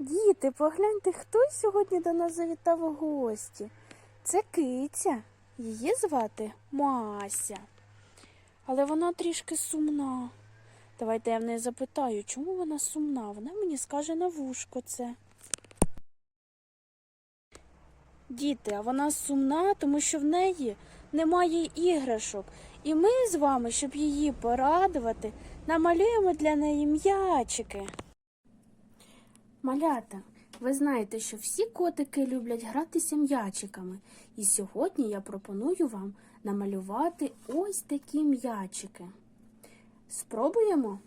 Діти, погляньте, хто сьогодні до нас завітав у гості. Це киця. Її звати Мася. Але вона трішки сумна. Давайте я в неї запитаю, чому вона сумна. Вона мені скаже на вушко це. Діти, а вона сумна, тому що в неї немає іграшок. І ми з вами, щоб її порадувати, намалюємо для неї м'ячики. Малята, ви знаєте, що всі котики люблять гратися м'ячиками. І сьогодні я пропоную вам намалювати ось такі м'ячики. Спробуємо?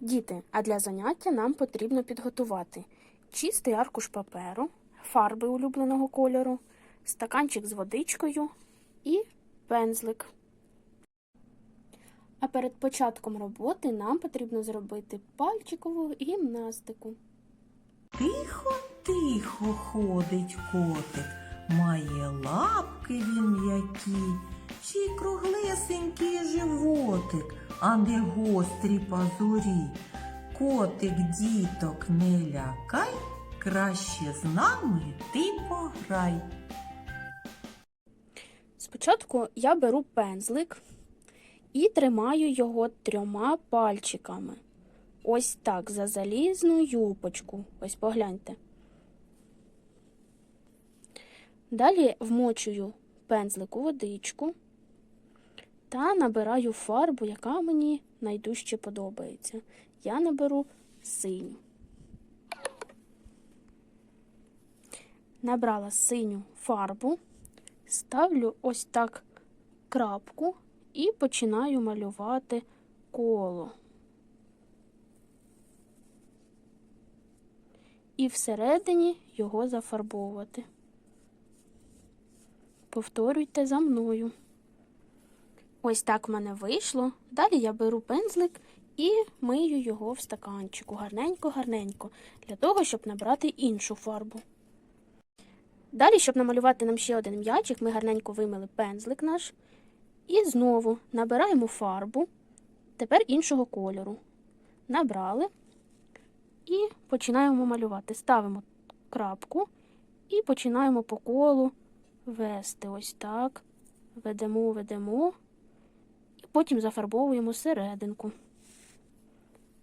Діти, а для заняття нам потрібно підготувати чистий аркуш паперу, фарби улюбленого кольору, стаканчик з водичкою і пензлик. А перед початком роботи нам потрібно зробити пальчикову гімнастику. Тихо, тихо ходить котик, має лапки він м'які, ще й круглесенький животик, а не гострі пазурі. Котик діток не лякай, краще з нами ти пограй. Спочатку я беру пензлик і тримаю його трьома пальчиками. Ось так за залізну юпочку. Ось погляньте. Далі вмочую пензлик у водичку та набираю фарбу, яка мені найдужче подобається. Я наберу синю. Набрала синю фарбу, ставлю ось так крапку і починаю малювати коло. І всередині його зафарбовувати. Повторюйте за мною. Ось так в мене вийшло. Далі я беру пензлик і мию його в стаканчику гарненько-гарненько, для того, щоб набрати іншу фарбу. Далі, щоб намалювати нам ще один м'ячик, ми гарненько вимили пензлик наш. І знову набираємо фарбу, тепер іншого кольору. Набрали і починаємо малювати. Ставимо крапку і починаємо по колу вести. Ось так. Ведемо, ведемо, і потім зафарбовуємо серединку.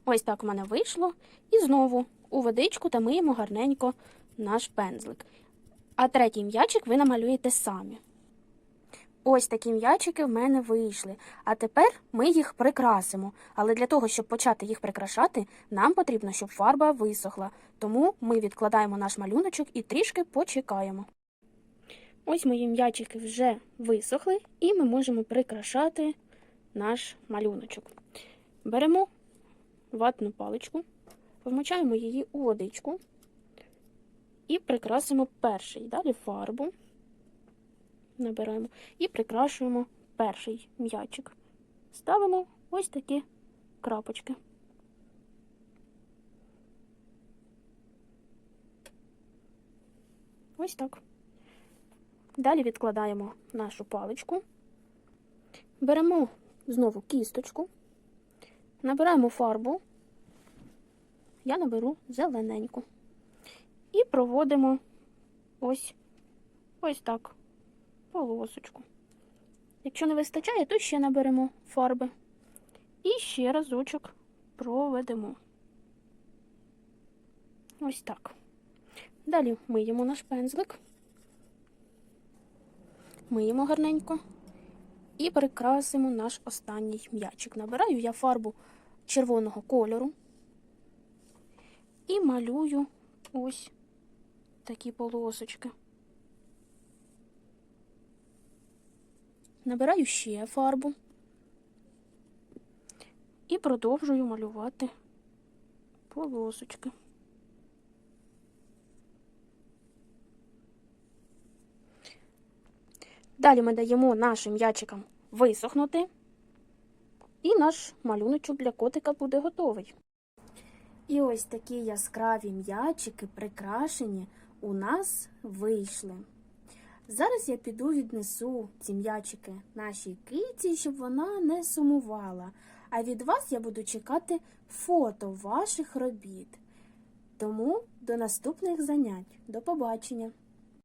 Ось так в мене вийшло. І знову у водичку та миємо гарненько наш пензлик. А третій м'ячик ви намалюєте самі. Ось такі м'ячики в мене вийшли. А тепер ми їх прикрасимо. Але для того, щоб почати їх прикрашати, нам потрібно, щоб фарба висохла. Тому ми відкладаємо наш малюночок і трішки почекаємо. Ось мої м'ячики вже висохли, і ми можемо прикрашати наш малюночок. Беремо ватну паличку, вмочаємо її у водичку і прикрасимо перший. Далі фарбу набираємо і прикрашуємо перший м'ячик. Ставимо ось такі крапочки. Ось так. Далі відкладаємо нашу паличку, беремо знову кісточку, набираємо фарбу, я наберу зелененьку. І проводимо ось ось так полосочку. Якщо не вистачає, то ще наберемо фарби. І ще разочок проведемо. Ось так. Далі миємо наш пензлик, миємо гарненько і прикрасимо наш останній м'ячик. Набираю я фарбу червоного кольору і малюю ось такі полосочки. Набираю ще фарбу і продовжую малювати полосочки. Далі ми даємо нашим м'ячикам висохнути, і наш малюночок для котика буде готовий. І ось такі яскраві м'ячики, прикрашені, у нас вийшли. Зараз я піду віднесу ці м'ячики нашій киці, щоб вона не сумувала. А від вас я буду чекати фото ваших робіт. Тому до наступних занять. До побачення!